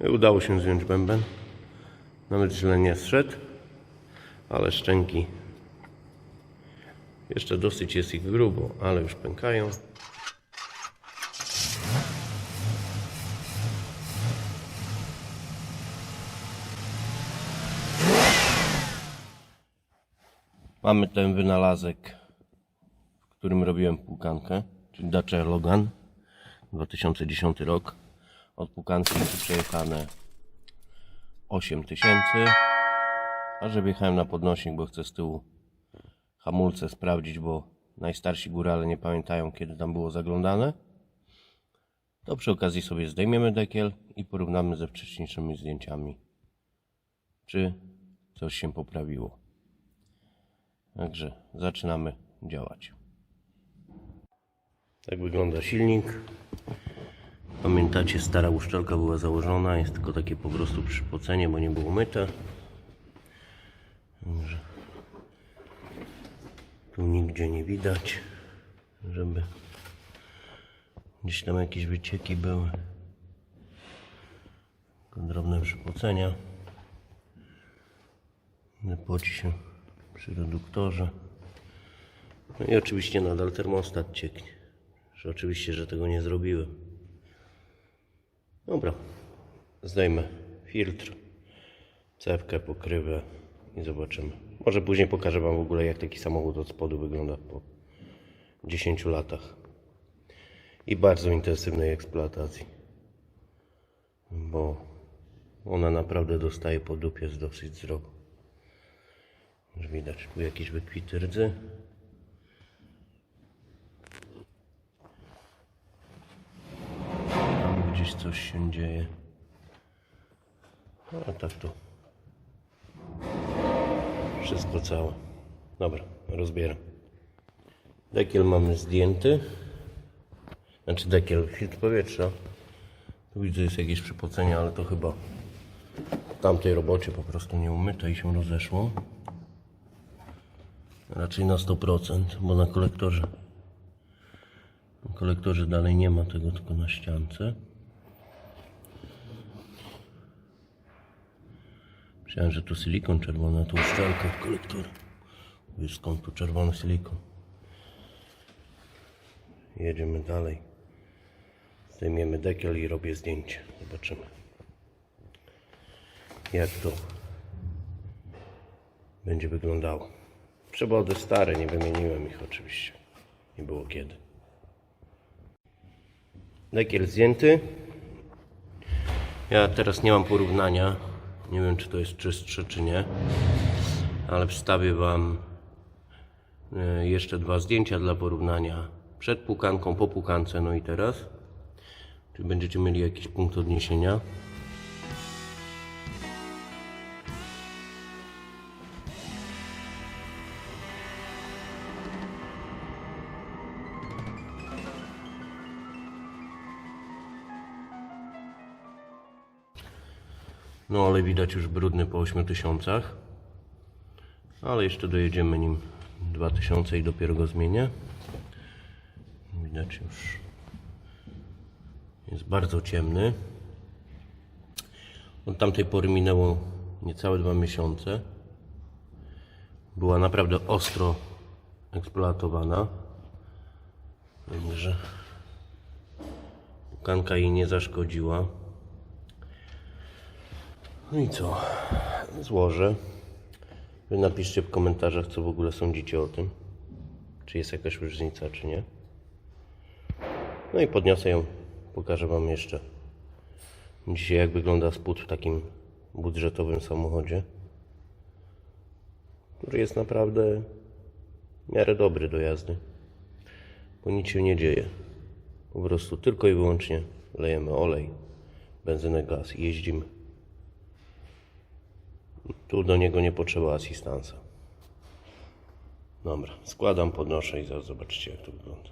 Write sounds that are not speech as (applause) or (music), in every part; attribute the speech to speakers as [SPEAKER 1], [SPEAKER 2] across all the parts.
[SPEAKER 1] Udało się zdjąć bęben. Nawet źle nie zszedł, ale szczęki jeszcze dosyć jest ich grubo, ale już pękają. Mamy ten wynalazek, w którym robiłem płukankę, czyli Dacia Logan, 2010 rok. Od płukanki jest przejechane 8000, a że wjechałem na podnośnik, bo chcę z tyłu hamulce sprawdzić, bo najstarsi górale nie pamiętają, kiedy tam było zaglądane. To przy okazji sobie zdejmiemy dekiel i porównamy ze wcześniejszymi zdjęciami, czy coś się poprawiło. Także zaczynamy działać. Tak wygląda silnik. Pamiętacie, stara uszczelka była założona, jest tylko takie po prostu przypocenie, bo nie było myte. Tu nigdzie nie widać, żeby gdzieś tam jakieś wycieki były. Tylko drobne przypocenia. Poci się przy reduktorze. No i oczywiście nadal termostat cieknie. Oczywiście, że tego nie zrobiłem. Dobra. Zdejmę filtr, cewkę, pokrywę i zobaczymy. Może później pokażę Wam w ogóle jak taki samochód od spodu wygląda po 10 latach. I bardzo intensywnej eksploatacji. Bo ona naprawdę dostaje po dupie z dosyć wzroku. Już widać tu jakieś wykwity rdzy. Coś się dzieje. No, A tak to wszystko całe. Dobra, rozbieram. Dekiel mamy zdjęty. Znaczy dekiel, filtr powietrza. Tu widzę jest jakieś przypocenie, ale to chyba w tamtej robocie po prostu nie umyte i się rozeszło. Raczej na 100%, bo na kolektorze na kolektorze dalej nie ma tego, tylko na ściance. Myślałem, że tu silikon czerwony, a tu uszczelka od kolektora. Wiesz skąd tu czerwony silikon. Jedziemy dalej. Zdejmiemy dekiel i robię zdjęcie. Zobaczymy. Jak to będzie wyglądało. Przewody stare, nie wymieniłem ich oczywiście. Nie było kiedy. Dekiel zdjęty. Ja teraz nie mam porównania. Nie wiem, czy to jest czystsze, czy nie. Ale wstawię Wam e, jeszcze dwa zdjęcia dla porównania. Przed pukanką, po pukance, no i teraz. Czy będziecie mieli jakiś punkt odniesienia? No ale widać już brudny po 8000. Ale jeszcze dojedziemy nim 2000 i dopiero go zmienię. Widać już jest bardzo ciemny. Od tamtej pory minęło niecałe dwa miesiące. Była naprawdę ostro eksploatowana. Także pukanka jej nie zaszkodziła. No i co? Złożę. Wy napiszcie w komentarzach, co w ogóle sądzicie o tym. Czy jest jakaś różnica, czy nie. No i podniosę ją. Pokażę Wam jeszcze dzisiaj, jak wygląda spód w takim budżetowym samochodzie, który jest naprawdę w miarę dobry do jazdy. Bo nic się nie dzieje. Po prostu tylko i wyłącznie lejemy olej, benzynę, gaz i jeździmy. Tu do niego nie potrzeba asystansa. Dobra, składam, podnoszę i zaraz zobaczycie jak to wygląda.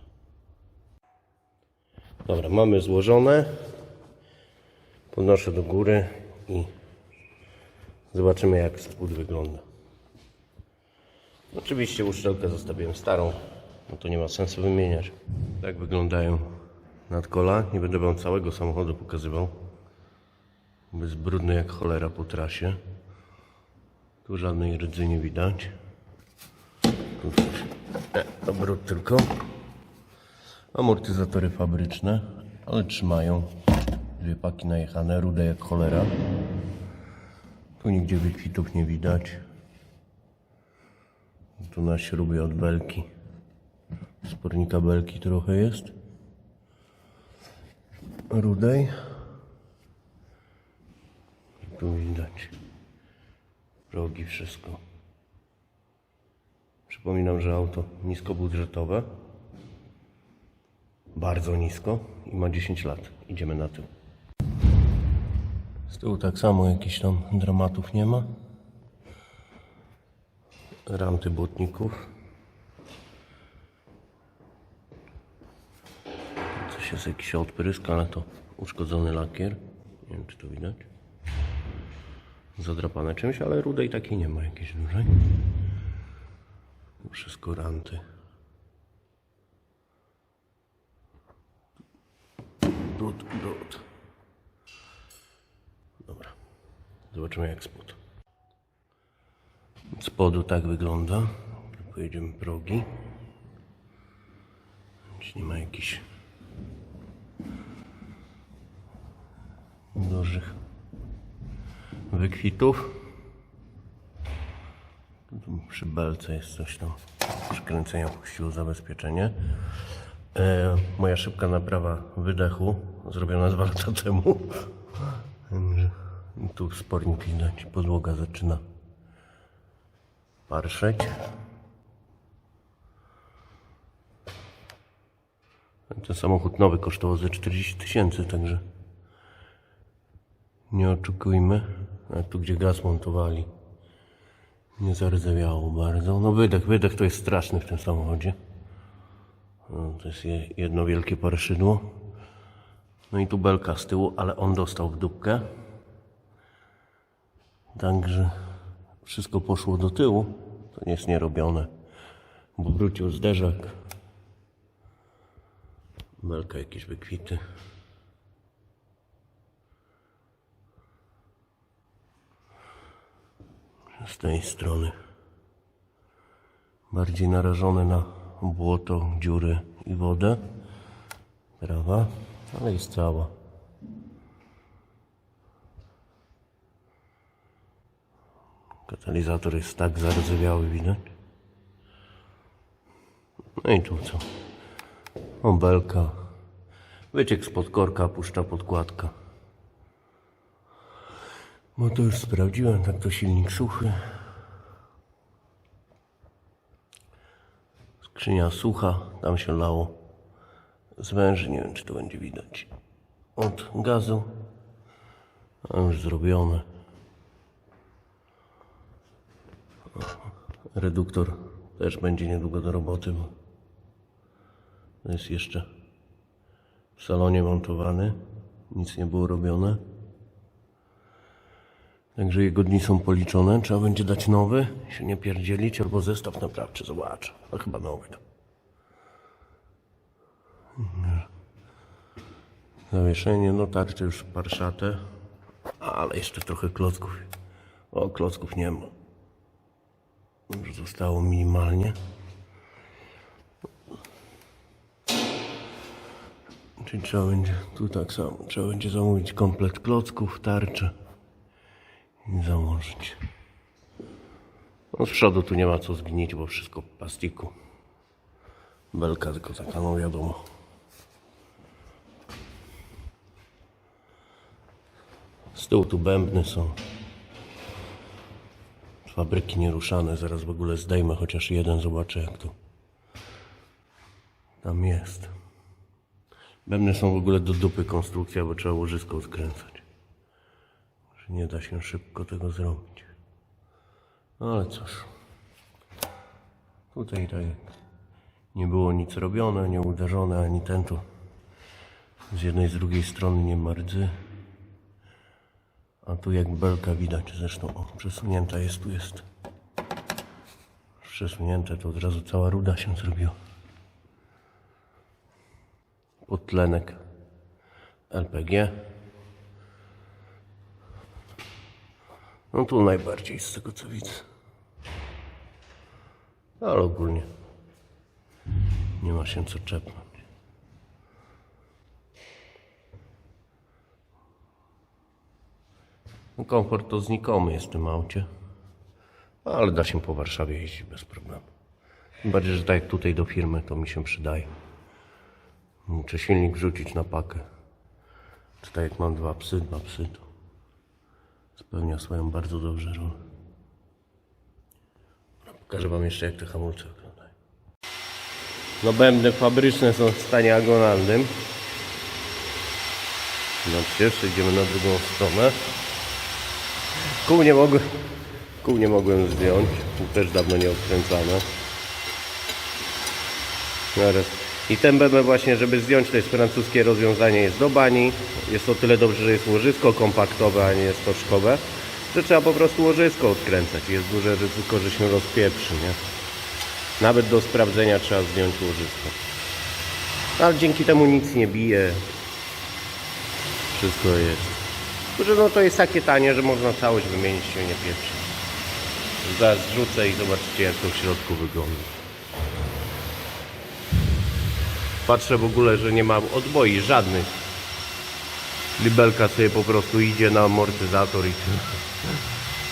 [SPEAKER 1] Dobra, mamy złożone. Podnoszę do góry i zobaczymy jak spód wygląda. Oczywiście uszczelkę zostawiłem starą, no to nie ma sensu wymieniać. Tak wyglądają nadkola. Nie będę Wam całego samochodu pokazywał. Bezbrudny jak cholera po trasie. Tu żadnej rydzy nie widać. Tu. E, obrót tylko. Amortyzatory fabryczne, ale trzymają. Dwie paki najechane, rude jak cholera. Tu nigdzie wykwitów nie widać. Tu na śrubie od belki. Spornika belki trochę jest. Rudej. Tu widać. Rogi, wszystko. Przypominam, że auto niskobudżetowe. Bardzo nisko i ma 10 lat. Idziemy na tył. Z tyłu tak samo jakichś tam dramatów nie ma. Ranty błotników. Coś jest jakiś odprysk, ale to uszkodzony lakier. Nie wiem czy to widać. Zadrapane czymś, ale rudej takiej nie ma jakiejś dużej. Wszystko ranty. Brud, brud. Dobra. Zobaczymy jak spod. Od spodu tak wygląda. Pojedziemy progi. Czy nie ma jakichś dużych wykwitów. Tu przy belce jest coś tam. Przykręcenia puściło zabezpieczenie. E, moja szybka naprawa wydechu zrobiona dwa lata (laughs) temu. Tu spornik widać, podłoga zaczyna parszeć. Ten samochód nowy kosztował ze 40 tysięcy, także nie oczekujmy. Tu gdzie gaz montowali nie zardzewiało bardzo. No wydech, wydech to jest straszny w tym samochodzie. No, to jest je- jedno wielkie parszydło. No i tu belka z tyłu, ale on dostał w dupkę. Także wszystko poszło do tyłu. To nie jest nierobione. Bo wrócił zderzak. Belka jakieś wykwity. Z tej strony. Bardziej narażone na błoto, dziury i wodę. Prawa, ale jest cała. Katalizator jest tak zardzewiały, widać. No i tu co? Obelka. Wyciek spod korka, puszcza podkładka. Bo to już sprawdziłem, tak to silnik suchy. Skrzynia sucha, tam się lało z węży, nie wiem czy to będzie widać. Od gazu, a już zrobione. Reduktor też będzie niedługo do roboty, bo jest jeszcze w salonie montowany, nic nie było robione. Także jego dni są policzone. Trzeba będzie dać nowy, się nie pierdzielić, albo zestaw naprawczy, zobaczę. A chyba nowy. Zawieszenie, no tarcze już parszate, ale jeszcze trochę klocków. O, klocków nie ma. Już zostało minimalnie. Czyli trzeba będzie, tu tak samo, trzeba będzie zamówić komplet klocków, tarcze założyć. No z przodu tu nie ma co zgnić, bo wszystko w plastiku. Belka tylko taka, no wiadomo. Z tyłu tu bębny są. Fabryki nieruszane, zaraz w ogóle zdejmę chociaż jeden, zobaczę jak to tam jest. Bębny są w ogóle do dupy konstrukcja, bo trzeba łożysko skręcać nie da się szybko tego zrobić. No ale cóż. Tutaj tak nie było nic robione, nie uderzone, ani ten tu z jednej, z drugiej strony nie ma rdzy. A tu jak belka widać, zresztą o, przesunięta jest, tu jest przesunięte, to od razu cała ruda się zrobiła. Podtlenek LPG. No tu najbardziej z tego co widzę. Ale ogólnie nie ma się co czepnąć. No, komfort to znikomy jest w tym aucie. Ale da się po Warszawie jeździć bez problemu. Tym bardziej, że tak jak tutaj do firmy to mi się przydaje. Muszę silnik wrzucić na pakę. Tak jak mam dwa psy, dwa psy to spełnia swoją bardzo dobrze rolę. Pokażę wam jeszcze jak te hamulce wyglądają. No bębny fabryczne są w stanie agonalnym. No pierwszy idziemy na drugą stronę. Kół nie mogłem, kół nie mogłem zdjąć. Też dawno nie odkręcane. Zaraz. I ten bęben właśnie, żeby zdjąć, to jest francuskie rozwiązanie, jest do bani. Jest o tyle dobrze, że jest łożysko kompaktowe, a nie stoczkowe, że trzeba po prostu łożysko odkręcać. Jest duże ryzyko, że się rozpieprzy, nie? Nawet do sprawdzenia trzeba zdjąć łożysko. Ale dzięki temu nic nie bije. Wszystko jest. Że no to jest takie tanie, że można całość wymienić się nie pieprzy. Zaraz zrzucę i zobaczycie jak to w środku wygląda. Patrzę w ogóle, że nie ma odboi żadnych. Libelka sobie po prostu idzie na amortyzator i.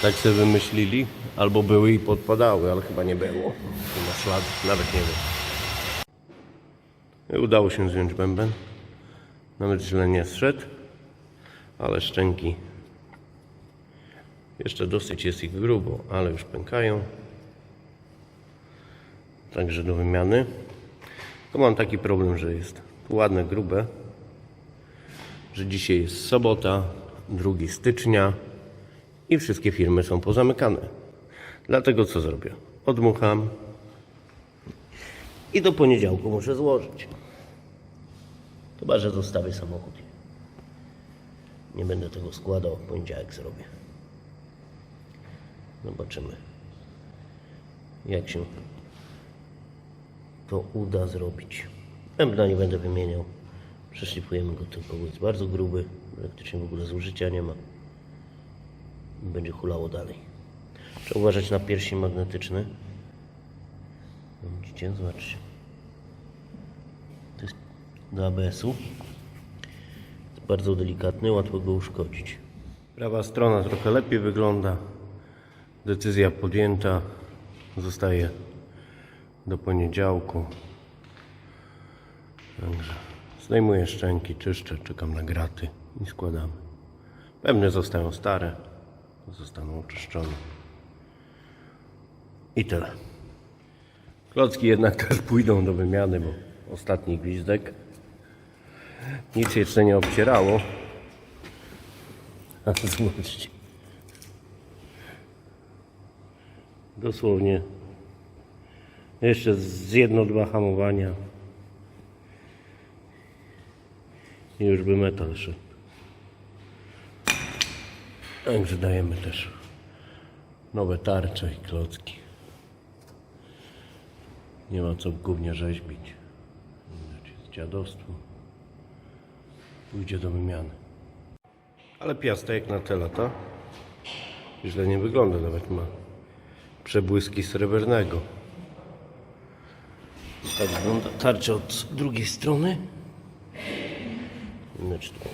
[SPEAKER 1] Tak sobie wymyślili. Albo były i podpadały, ale chyba nie było. Tu ma ślad, nawet nie wiem. Udało się zdjąć bęben. Nawet źle nie zszedł. Ale szczęki. Jeszcze dosyć jest ich grubo, ale już pękają. Także do wymiany. To mam taki problem, że jest ładne, grube, że dzisiaj jest sobota, 2 stycznia i wszystkie firmy są pozamykane. Dlatego co zrobię? Odmucham i do poniedziałku muszę złożyć. Chyba, że zostawię samochód. Nie będę tego składał, w poniedziałek zrobię. Zobaczymy, jak się to uda zrobić. Bębna nie będę wymieniał. Przeszlifujemy go tylko, bo jest bardzo gruby. Praktycznie w ogóle zużycia nie ma. Będzie hulało dalej. Trzeba uważać na piersi magnetyczne. No, Widzicie? Zobaczcie. To jest do ABS-u. Jest bardzo delikatny, łatwo go uszkodzić. Prawa strona trochę lepiej wygląda. Decyzja podjęta. Zostaje do poniedziałku. Także zdejmuję szczęki, czyszczę, czekam na graty i składamy. Pewnie zostają stare, zostaną oczyszczone. I tyle. Klocki jednak (laughs) też pójdą do wymiany, bo ostatni gwizdek. Nic jeszcze nie obcierało. (laughs) A zobaczcie. Dosłownie jeszcze z jedno, dwa hamowania. I już by metal szedł. Także dajemy też nowe tarcze i klocki. Nie ma co w gównie rzeźbić. Jest dziadostwo. Pójdzie do wymiany. Ale piasta jak na te lata źle nie wygląda. Nawet ma przebłyski srebrnego. Tak wygląda tarcza od drugiej strony. Znaczy tu,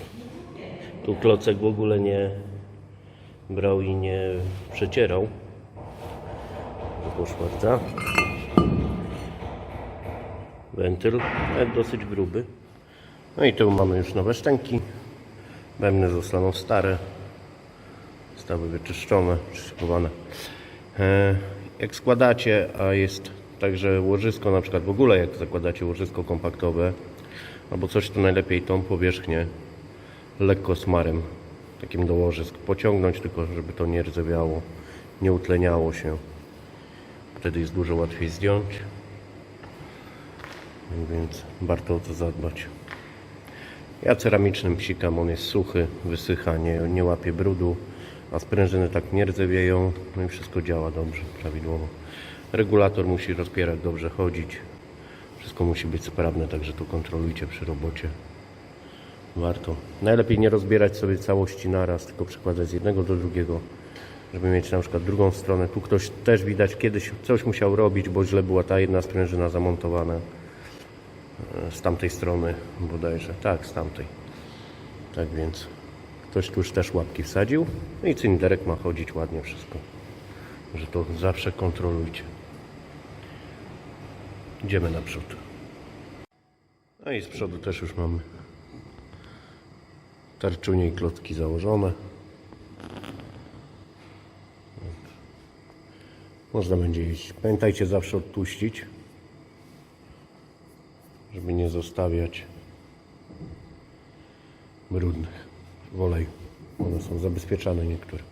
[SPEAKER 1] tu klocek w ogóle nie brał i nie przecierał. Poszwarca. Wentyl, dosyć gruby. No i tu mamy już nowe szczęki. Bębny zostaną stare. Zostały wyczyszczone, przyszykowane. E, Jak składacie, a jest także łożysko, na przykład w ogóle jak zakładacie łożysko kompaktowe albo coś, to najlepiej tą powierzchnię lekko smarem takim do łożysk pociągnąć, tylko żeby to nie rdzewiało, nie utleniało się. Wtedy jest dużo łatwiej zdjąć. Więc warto o to zadbać. Ja ceramicznym psikam, on jest suchy, wysycha, nie, nie łapie brudu, a sprężyny tak nie rdzewieją, no i wszystko działa dobrze, prawidłowo. Regulator musi rozpierać, dobrze chodzić. Wszystko musi być sprawne, także to kontrolujcie przy robocie. Warto. Najlepiej nie rozbierać sobie całości naraz, tylko przekładać z jednego do drugiego, żeby mieć na przykład drugą stronę. Tu ktoś też widać kiedyś coś musiał robić, bo źle była ta jedna sprężyna zamontowana e, z tamtej strony bodajże. Tak, z tamtej. Tak więc ktoś tu już też łapki wsadził. No i cylinderek ma chodzić ładnie wszystko. Że to zawsze kontrolujcie. Idziemy naprzód. No i z przodu też już mamy tarczunie i klocki założone. Można będzie jeździć. Pamiętajcie zawsze odpuścić, żeby nie zostawiać brudnych w oleju. One są zabezpieczane niektóre.